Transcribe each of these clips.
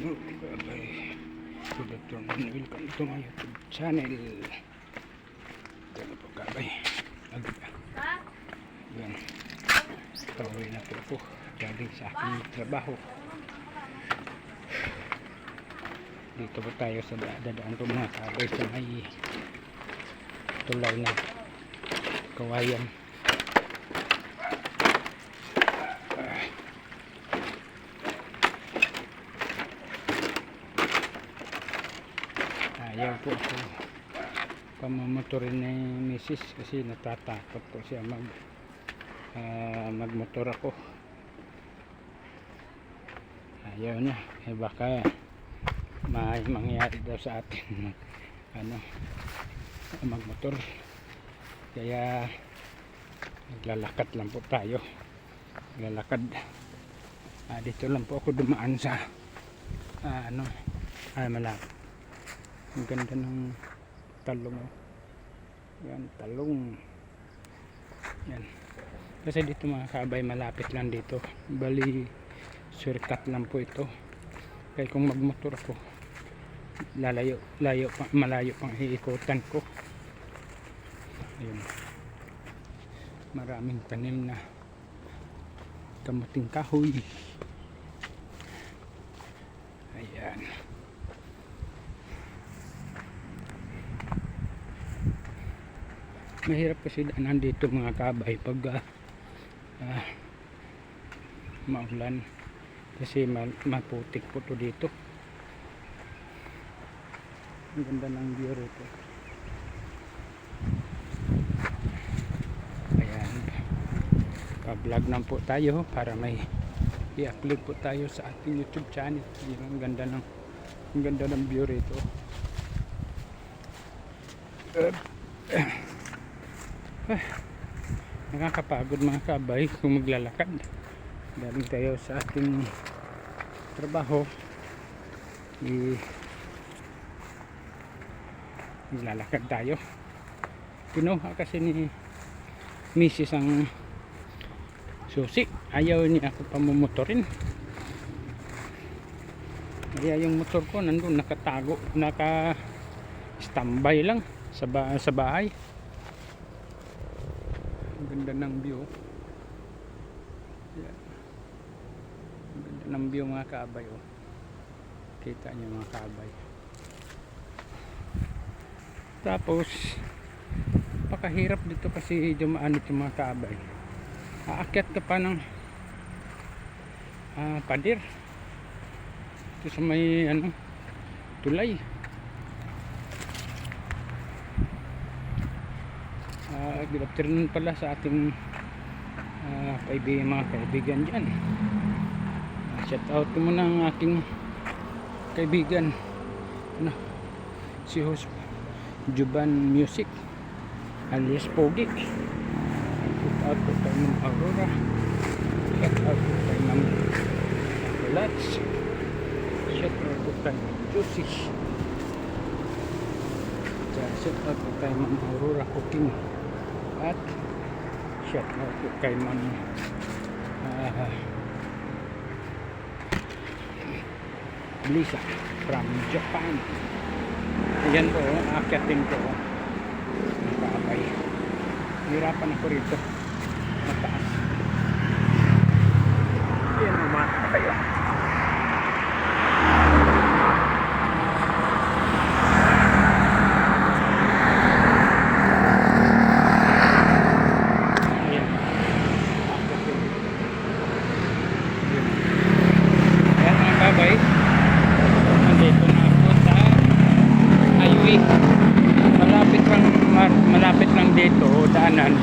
Bye-bye. Good afternoon. Welcome to my YouTube channel. Na po kabay. Ag Yan. Pauwi na po ako. Galing sa aking trabaho. Dito po tayo sa dadaan po mga kabay sa may tulay na kawayan. Ayaw po ako pamamotorin ni misis kasi natatakot po siya mag ah, magmotor ako. Ayaw niya. Eh baka may mangyari daw sa atin mag, ano magmotor. Kaya naglalakad lang po tayo. Naglalakad. Ah, dito lang po ako dumaan sa ah, ano ah, malapit ang ganda ng talong oh. yan talong. Yan. Kasi dito mga kabay malapit lang dito. Bali shortcut lang po ito. Kaya kung magmotor ako lalayo layo pa, malayo pang iikutan ko. Ayun. Maraming tanim na kamuting kahoy ayan mahirap kasi daanan dito mga kabay pag ah, ah, maulan. Kasi ma- maputik po to dito. Ang ganda ng view rito. Ayan. Pa-vlog lang po tayo para may i-upload po tayo sa ating youtube channel. Yun ang ganda ng ang ganda ng view rito nakakapagod mga kabay kung maglalakad. Galing tayo sa ating trabaho. I maglalakad tayo. Kinuha kasi ni misis ang susi. Ayaw niya ako pamumotorin. Kaya yung motor ko nandun nakatago naka standby lang sa, ba sa bahay ganda ng view. Yan. ganda ng view mga kaabay oh. kita niyo mga kaabay tapos pakahirap dito kasi dumaan ito mga kaabay aakyat ka pa ng ah, pader. Ito sa may ano tulay uh, good afternoon pala sa ating uh, kaibigan, mga kaibigan dyan uh, shout out ko muna ang aking kaibigan ano, si host Juban Music alias Pogi. Shout out ko kay Ma'am Aurora. Shout out ko kay Ma'am Lats. Shout out ko kay Ma'am Josie shout out ko kay Ma'am Aurora Cooking at shout out ko kay Ma'am uh, Lisa from Japan. Ayan po akyatin ko nakakabay hirapan ako rito. Mataas. Ayan mga kayo Ayan. Ayan mga kabay. Nandito na ako sa highway. Malapit lang mar- dito daanan.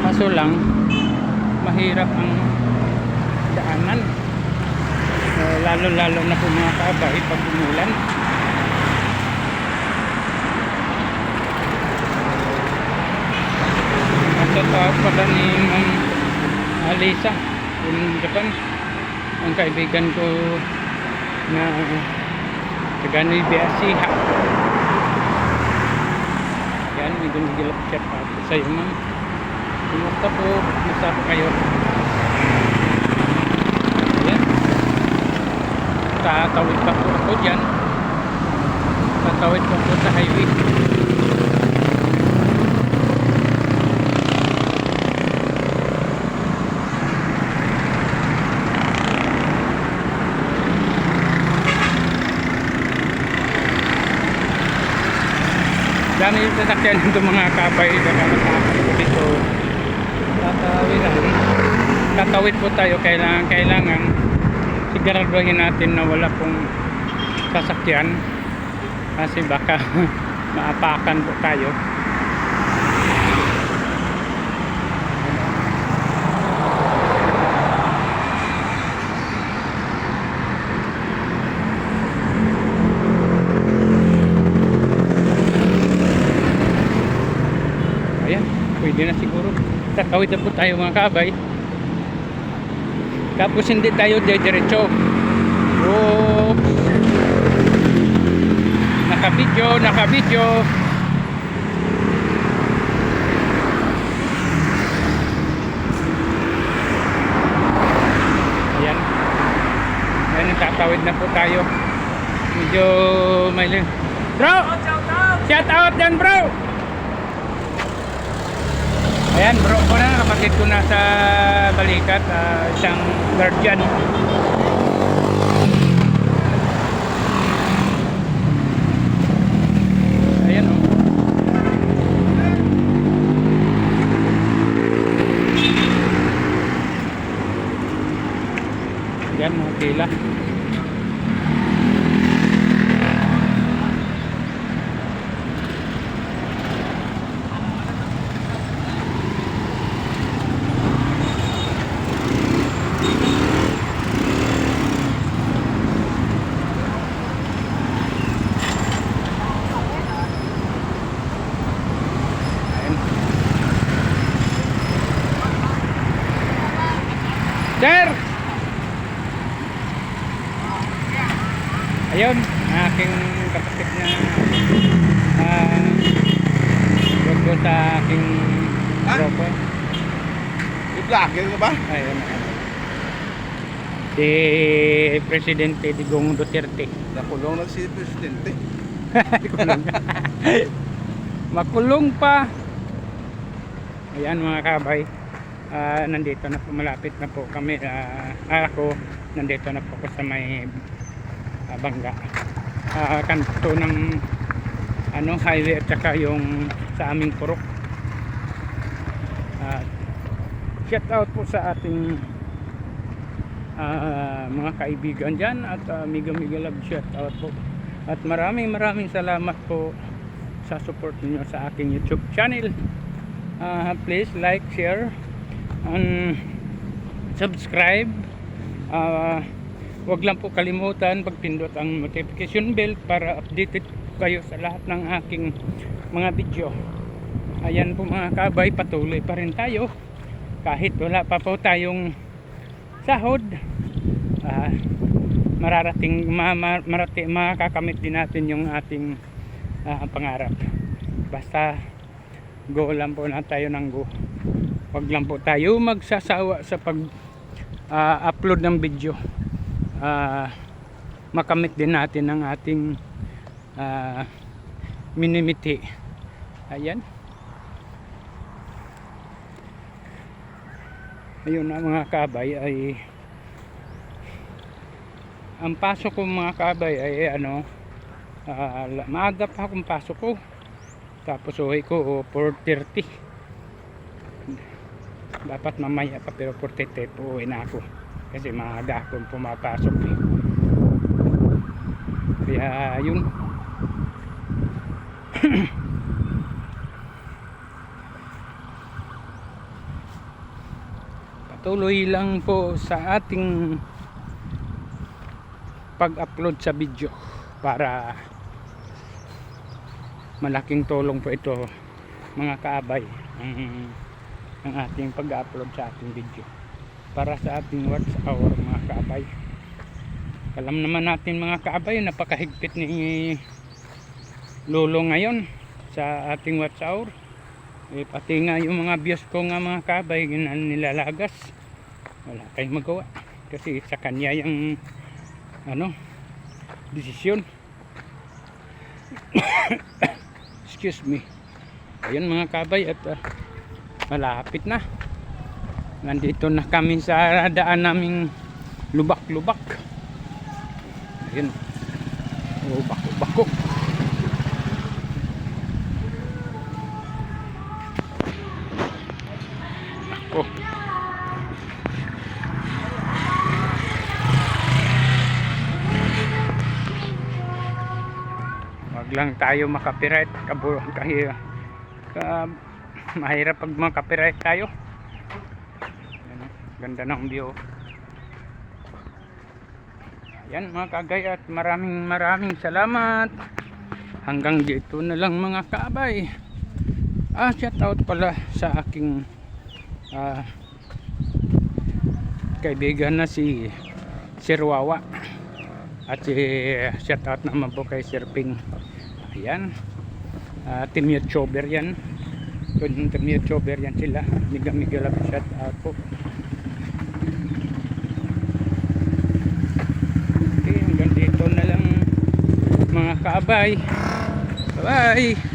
Kaso lang mahirap ang daanan. Eh, lalo-lalo na po mga kabay pag umulan. At tawag pala ni Ma'am Alisa in Japan. Ang kaibigan ko na taga Nueva Ecija. May gumigilap chat out sa iyo ma'am. Kumusta po? Kumusta po kayo? Yan. tatawid pa po ako dyan tatawid pa po sa highway dami yung sasakyan dito mga po dito tatawiran tatawid po tayo. Kailangan kailangan siguraduhin natin na wala pong sasakyan. Kasi baka maapakan po tayo ayan pwede na siguro tatawid na po tayo mga kabay. Tapos hindi tayo diretso oops. Nakabidyo nakabidyo ayan. Ayan tatawid na po tayo. Medyo may lim- bro! Shout out dyan bro Ayan bro ko na kapatid ko na sa balikat ah, isang guardian Ayan oh. Ayan mga pila Sir! Ayun, aking kapatid na ah uh, sa aking grupo. I-vlogger ka ba? Ayun. Si Presidente Digong Duterte. Nakulong na si Presidente. Makulong pa. Ayan mga kabay. Ah, nandito na po malapit na po kami. Ah, ako nandito na po ako sa may ah, bangga. Ah, kanto ng ano highway at saka yung sa aming purok. Ah, shout out po sa ating ah, mga kaibigan dyan at ah, Miga Miga Love shout out po. At maraming maraming salamat po sa support niyo sa aking YouTube channel. Ah, please like, share, and subscribe. Ah, wag lang po kalimutan pagpindot ang notification bell para updated kayo sa lahat ng aking mga video. Ayan po mga kabay, patuloy pa rin tayo. Kahit wala pa po tayong sahod. Ah, mararating ma, ma, marati, makakamit din natin yung ating ah, pangarap basta go lang po na tayo ng go wag lang po tayo magsasawa sa pag ah, upload ng video. Ah, makamit din natin ang ating ah, minimiti. Ayan. Ayun na mga kabay ay ang pasok ko mga kabay ay ano la- maaga pa akong pasok ko. Tapos uwi ko oh, 4.30 dapat mamaya pa pero 4.30 po uwi na ako. Kasi maaga akong pumapasok. Eh. kaya yun. Patuloy lang po sa ating pag-upload sa video para malaking tulong po ito mga kaabay. Ang, ang ating pag-upload sa ating video. Para sa ating watch hour mga kaabay. Alam naman natin mga kaabay napakahigpit ni Lolo ngayon sa ating watch hour. Eh, pati nga yung mga views ko nga mga kaabay nilalagas. Wala tayong magawa. Kasi sa kanya yung ano desisyon. Excuse me. Ayun mga kabay at ah, malapit na. Nandito na kami sa daan naming lubak-lubak. Ayun. Oh, bako-bako. Ako. Wag lang tayo makapiright kabo kaya ka, mahirap pag makapiright tayo. Yan, oh. ganda ng view. Yan mga kagay at maraming maraming salamat. Hanggang dito na lang mga kabay. Ah, shout out pala sa aking ah, kaibigan na si Sir Wawa. At si shout out naman po kay Sir Ping. Ayan. Uh, Team YouTuber yan. Kung YouTuber yan sila. Miga miga lang shout out po. Okay, hanggang dito na lang mga kaabay. Bye-bye!